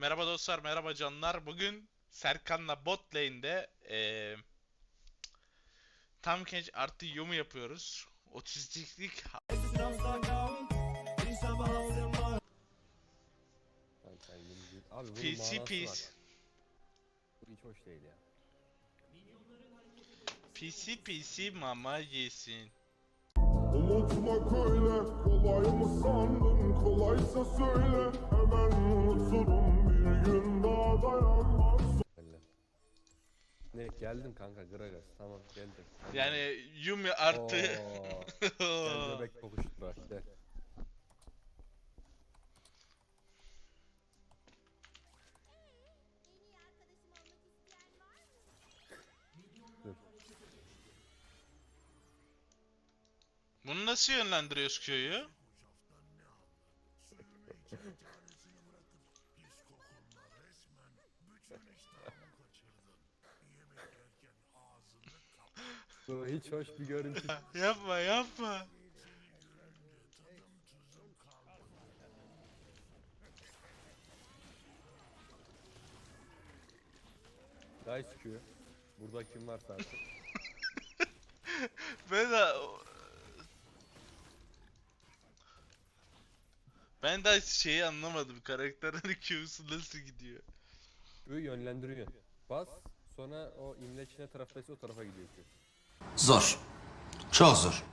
Merhaba dostlar, merhaba canlar. Bugün Serkan'la bot lane'de eee tam genç artı yumu yapıyoruz. Değil. Abi bunun PC. Bu hiç hoş değil ya. PC PC mama yesin. Unutmak öyle kolay mı sandın kolaysa söyle hemen unuturum gün daha dayanmaz Öyle. Ne geldim kanka Gragas tamam geldim. Yani Yumi artı Oo, Gel bebek gel. Dur. Bunu nasıl yönlendiriyoruz köyü? Bu hiç hoş bir görüntü. yapma yapma. Nice Q. Burada kim varsa artık. Ben de ben de şeyi anlamadım. Karakterin Q'su nasıl gidiyor? Q yönlendiriyor. Bas sonra o imleç ne taraftaysa o tarafa gidiyor Q. Zor. Çok zor.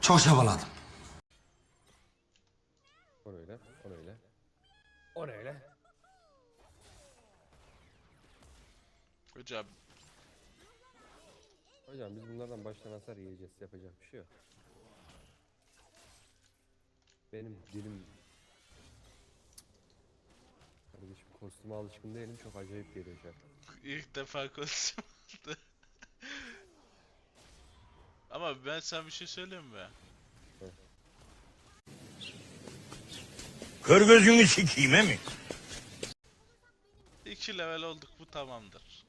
Çok çabaladım. O öyle, o öyle. O öyle. Hocam Hocam biz bunlardan baştan hasar yiyeceğiz. Yapacak bir şey yok. Benim dilim... Kardeşim kostüme alışkın değilim. Çok acayip geliyor şu an. ilk defa kostüm aldı. Ama ben sana bir şey söyleyeyim mi? Kör gözünü sikeyim he mi? İki level olduk bu tamamdır.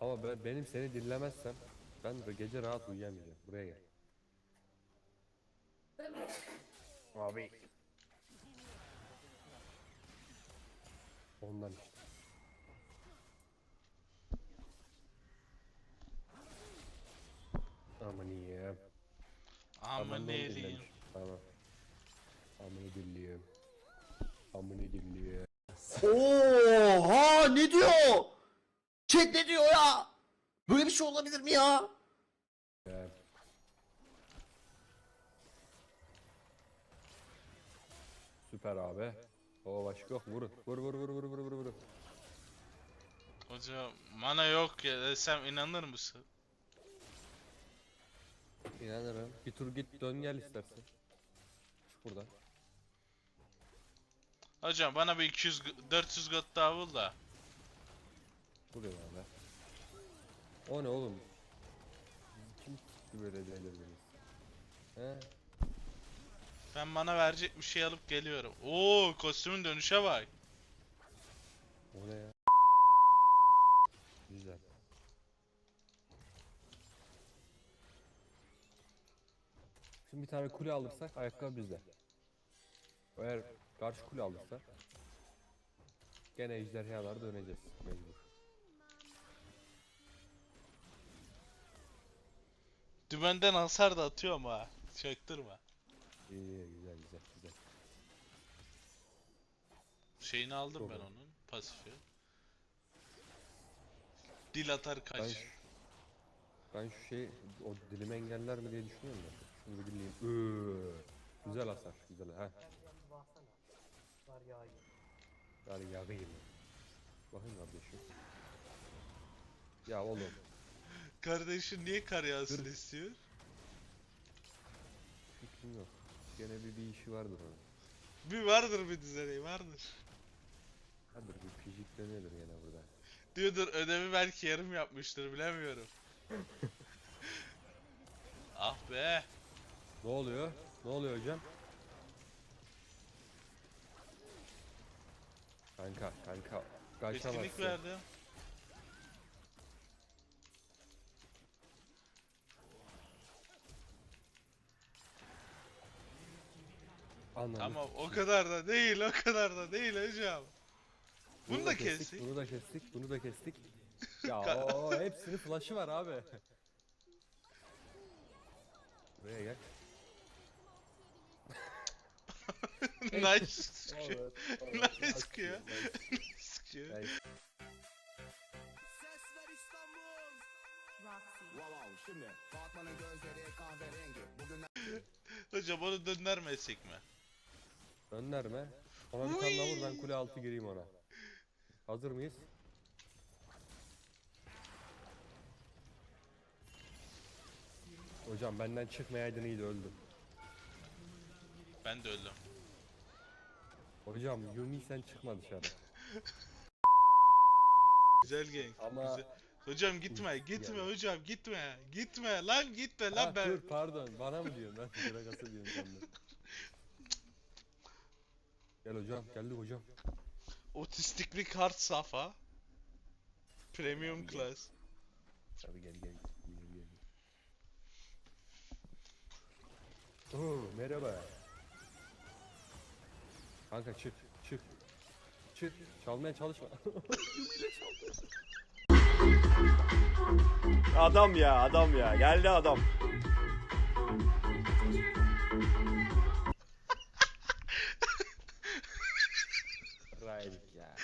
Ama ben, benim seni dinlemezsem ben de gece rahat uyuyamayacağım. Buraya gel. Abi. Ondan işte. Aman iyi ya. Aman Aman ne ne diyeyim. Tamam. Amını dinliyorum. Amını dinliyorum. Oha ne diyor? Chat ne diyor ya? Böyle bir şey olabilir mi ya? Ya. Süper abi. O başka yok. Vurun. Vur vur vur vur vur vur vur. Hocam mana yok ya desem inanır mısın? İnanırım. Bir tur git dön gel istersen. Şuradan. Hocam bana bir 200 g- 400 got daha bul da. Buraya abi. O ne oğlum? Kim tuttu böyle delirdiğiniz? He? Ben bana verecek bir şey alıp geliyorum. Oo kostümün dönüşe bak. O ne ya? Güzel. Şimdi bir tane kule alırsak ayakkabı bizde. Eğer karşı kule alırsak gene ejderhalar döneceğiz mecbur. Dümenden hasar da atıyorum ha. Çaktırma. İyi iyi güzel güzel güzel. Şeyini aldım ben Doğru. onun. Pasifi. Dil atar Ben kaç. şu, ben şu şey o dilimi engeller mi diye düşünüyorum da. Dinleyeyim. Ööö. Güzel hasar güzel ha. Yani yakayım. Bakın kardeşim. Ya oğlum. Kardeşin niye kar yağsın istiyor? Fikrim yok. Gene bir, bir işi vardır onun. Bir vardır bir düzeni vardır. Hadi bir pijikleniyordur gene burada. Diyordur ödevi belki yarım yapmıştır bilemiyorum. ah be. Ne oluyor? Ne oluyor hocam? Kanka, kanka. Etkinlik Kaçamazsın. verdim. Anladım. Tamam o kadar da değil o kadar da değil hocam. Bunu da kestik. Bunu da kestik. Bunu da kestik. Ya o hepsinin flash'ı var abi. Buraya gel. Nice sıkıyor. Nice sıkıyor. Nice. Sıkıyor. Nice. Hocam onu döndürmesek mi? Gönderme. Ona bir tane daha vur ben kule altı gireyim ona. Hazır mıyız? Hocam benden çıkmayaydın iyiydi öldüm. Ben de öldüm. Hocam Yumi sen çıkma dışarı. Güzel gank. Ama- Güzel. Hocam gitme, gitme Yani. hocam, gitme. Gitme lan gitme lan Ha, ben. dur pardon bana mı diyorsun ben Gragas'a diyorum sandım. Gel hocam geldik hocam. Otistik bir kart safa. Premium class. Hadi gel gel. Gel gel. Oo, merhaba. Kanka çık çık. Çık. Çalmaya çalışma. Adam ya adam ya geldi adam. Right ya.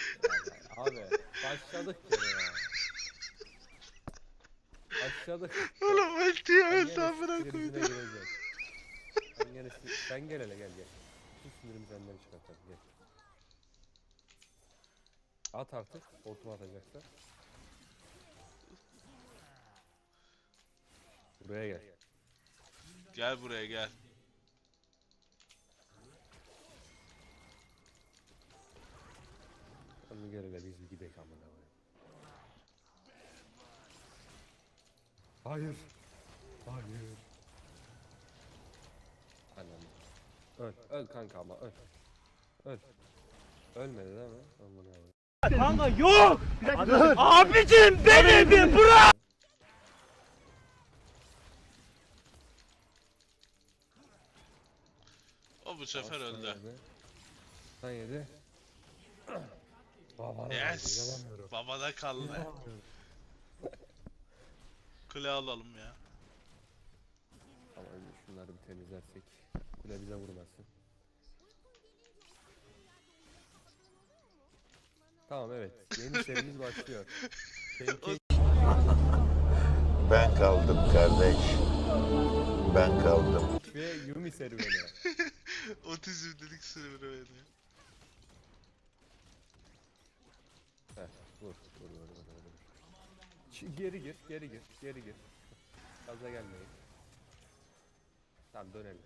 Abi başladık ya. Başladık. Oğlum ultiyi öldü gene amına sinirimize koydum. gireceksin. Sen gene sin- sen gel hele gel gel. Şu sinirimi senden çıkartalım gel. At artık. Hortuma atacaksa. Buraya gel. Gel buraya gel. Onu gel hele biz bir gidelim amına koyayım. Hayır. Hayır. Öl. Öl kanka ama öl. Öl. Ölmedi değil mi? Amına koyayım. O bu sefer öldü. yedi. Sen yedi. Babana Yes. verdi. Babada kaldı. İnanamıyorum. Kule alalım ya. Ama önce şunları bir temizlersek. Kule bize vurmasın. Tamam evet. Yeni serimiz başlıyor. Pancake Ben kaldım kardeş. Ben kaldım. ve Yumi serüveni. Otizm dedik serüveni. Heh, vur, vur, vur, vur, vur. Ç- Geri gir, geri gir, geri gir. Gaza gelmeyin. Tamam dönelim.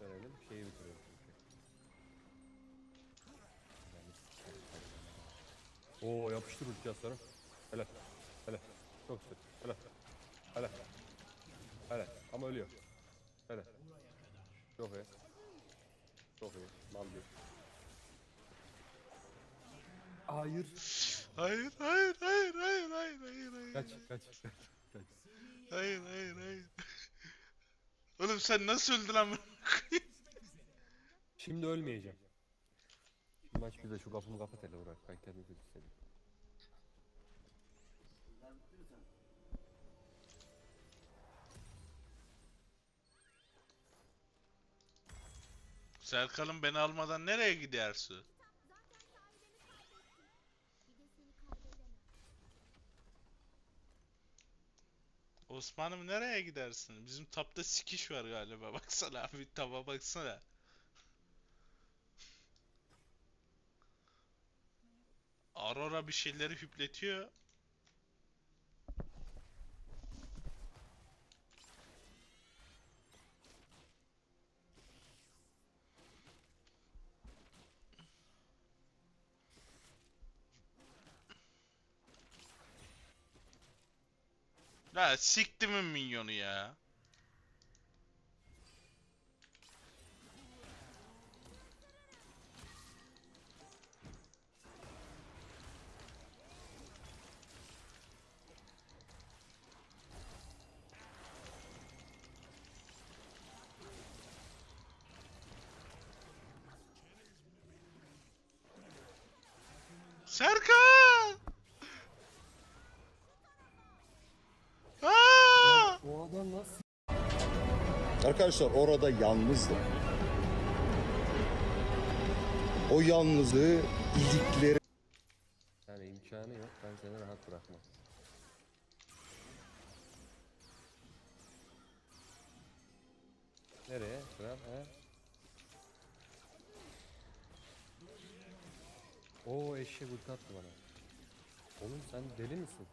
Dönelim, şeyi bitiriyorum çünkü. Yani sikerim seni. Oo yapıştır uçacağız sana. Hele, hele. Çok sık. Hele, hele. Hele, ama ölüyor. Hele. Çok iyi. Çok iyi. Mal bir. Hayır. Hayır, hayır, hayır, hayır, hayır, hayır, hayır. Kaç, kaç, kaç. kaç. Hayır, hayır, hayır. Oğlum sen nasıl öldün koyayım? Şimdi ölmeyeceğim. Maç bize şu kapımı kapat hele Uğrak. Ben kendimi kötü hissediyorum. Serkan'ım beni almadan nereye gidersin? Osman'ım nereye gidersin? Bizim tapta sikiş var galiba. Baksana abi taba baksana. Aurora bir şeyleri hüpletiyor. Ya siktimin minyonu ya. Serkan! Aa! O adam nasıl? Arkadaşlar orada yalnızdım. O yalnızlığı ilikleri Oo eşek ulti attı bana. Oğlum sen deli misin?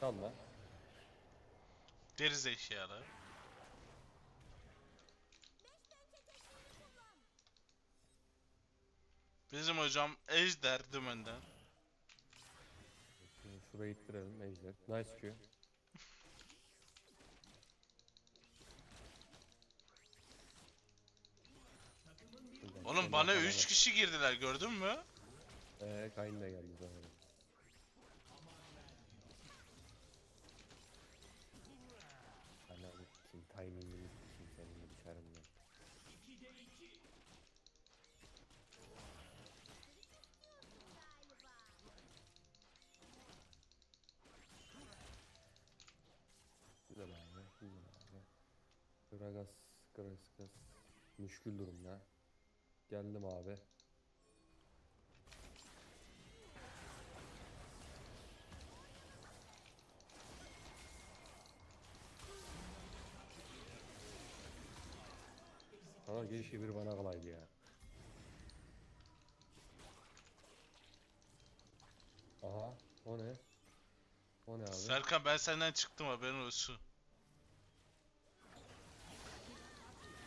Tamam lan. Deriz eşyalı. Bizim hocam Ejder dümenden. Şurayı ittirelim Ejder. Nice Q. Oğlum bana falan 3 at. kişi girdiler gördün mü? Eee Kayn da geldi zaten. Ananı kim timingini kim senin gibi çarımdan. Güzel abi, güzel abi. Gragas, Gragas, müşkül durumda. Geldim abi. Ama keşke biri bana kalaydı ya. Aha, o ne? O ne abi? Serkan ben senden çıktım haberin olsun.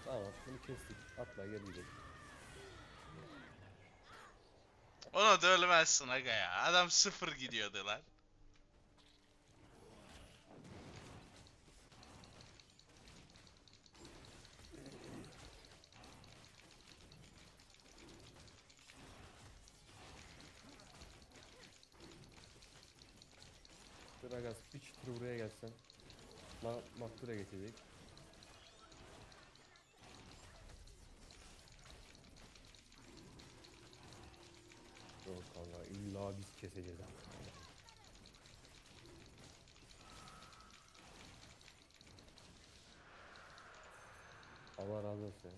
Tamam, bunu kestik. Atla gel gidelim. Ona da ölmezsin aga ya. Adam sıfır gidiyordu lan. Gragas bir çıtır buraya gelsen. Ma Maktur'a geçecek. Yok valla illa biz keseceğiz. Allah razı olsun.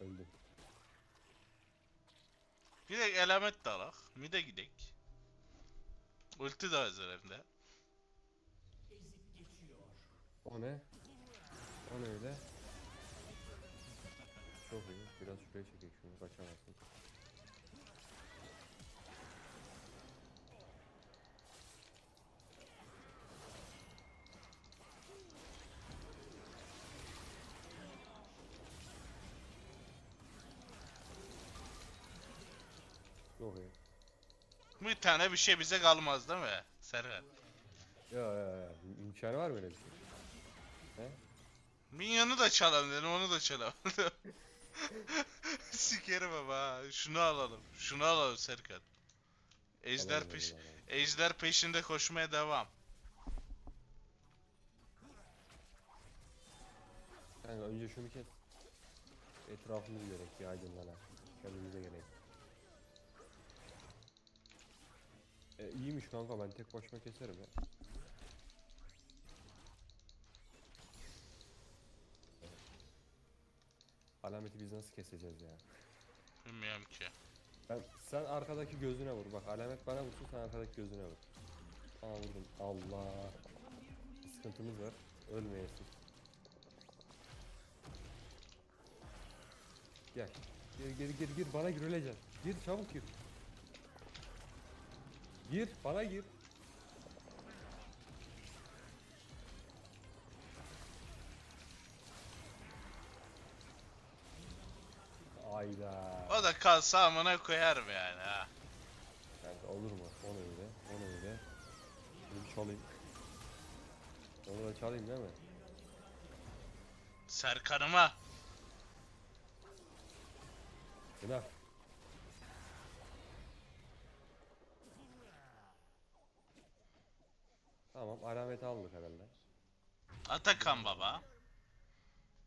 Öldüm. De elamet de alak. Mide gidek. Ulti de hazır hem de. O ne? O ne öyle? Çok iyi. Biraz şuraya çekeyim şunu kaçamazsın. Çok iyi. Bir tane bir şey bize kalmaz değil mi? Serkan. Ya ya ya. İmkanı var mı öyle bir şey? He? Minyonu da çalalım dedim onu da çalamadım. Sikerim ama ha. Şunu alalım. Şunu alalım Serkan. Ejder Alalım, peş alalım, alalım. Ejder peşinde koşmaya devam. Kanka önce şunu kes. Etrafımız gerek bir aydınlana. Kendimize gerek. E, iyiymiş kanka ben tek başıma keserim ya. Alameti biz nasıl keseceğiz ya? Bilmiyorum ki. Ben, sen arkadaki gözüne vur bak alamet bana vursun sen arkadaki gözüne vur. Aa vurdum. Allah. Sıkıntımız var. Ölmeyesin. Gel. Gir gir gir gir bana gir öleceksin. Gir çabuk gir. Gir bana gir. Ayda. O da kalsa amına koyarım yani ha. Kanka olur mu? O ne öyle? O ne öyle? Bunu çalayım. Onu da çalayım değil mi? Serkan'ıma. Günah. Alameti aldık herhalde. Atakan baba.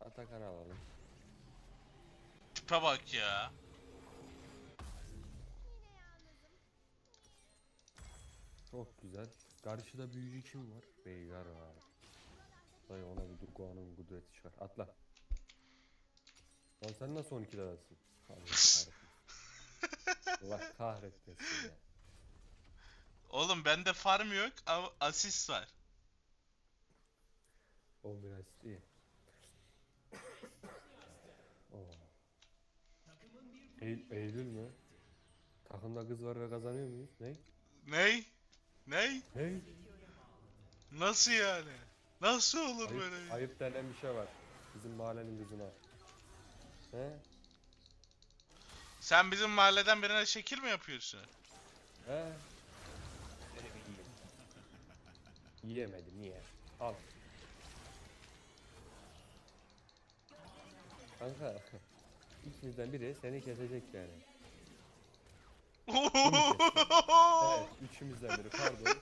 Atakan'ı alalım. Tipe bak ya. Çok güzel. Karşıda büyücü kim var? Veigar var. Dayı ona bir Durgo'nun kudreti çıkar. Atla. Lan sen nasıl 12 levelsin? Allah kahretsin. Allah kahretmesin ya. Oğlum bende farm yok ama asist var. 11 asist iyi. Oo. Eylül, Eylül mü? Takımda kız var ve kazanıyor muyuz? Ne? Ney? Ney? Ne? Nasıl yani? Nasıl olur Ayıp, böyle bir ayıp denen bir şey var. Bizim mahallenin kızına. He? Sen bizim mahalleden birine şekil mi yapıyorsun? He? Yiyemedim niye? Al. Kanka ikimizden biri seni kesecek yani. Evet, üçümüzden biri pardon.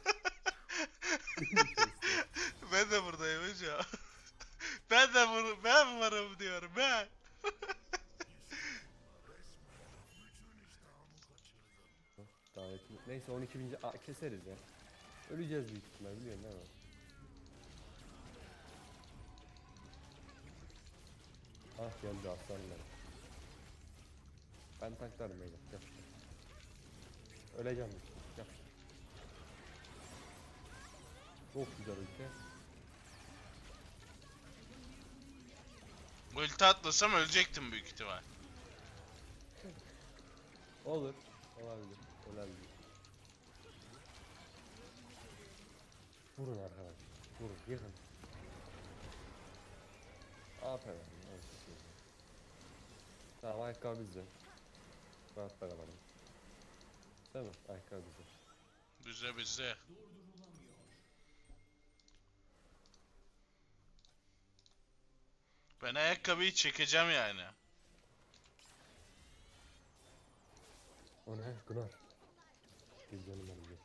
Ben de buradayım hocam. ben de bur ben varım diyorum ben. Davetini. Neyse 12 bince Aa, keseriz ya. Öleceğiz büyük ihtimal biliyorsun değil mi? Ah geldi aslanlar. Ben tanklarım beyler. Yapıştır. Öleceğim. Yapıştır. Çok güzel ülke. Ulti atlasam ölecektim büyük ihtimal. Olur. Olabilir. Olabilir. Vurun arkadaşlar. Vurun. Yıkın. Aferin. Tamam ayakkabı bizde. Rahat beraberim. Değil mi? Ayakkabı bizde. Bize bize. Ben ayakkabıyı çekeceğim yani. O ne? Gınar. Gel canım benim gel.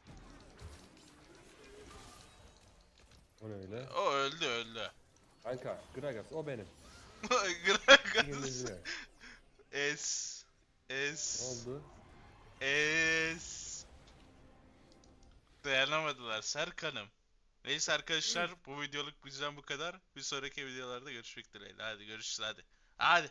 O ne öyle? O öldü öldü. Kanka Gragas o benim. Gragas. İngilizce. Es. Es. oldu? Es. Dayanamadılar Serkan'ım. Neyse arkadaşlar bu videoluk bizden bu kadar. Bir sonraki videolarda görüşmek dileğiyle. Hadi görüşürüz hadi. Hadi.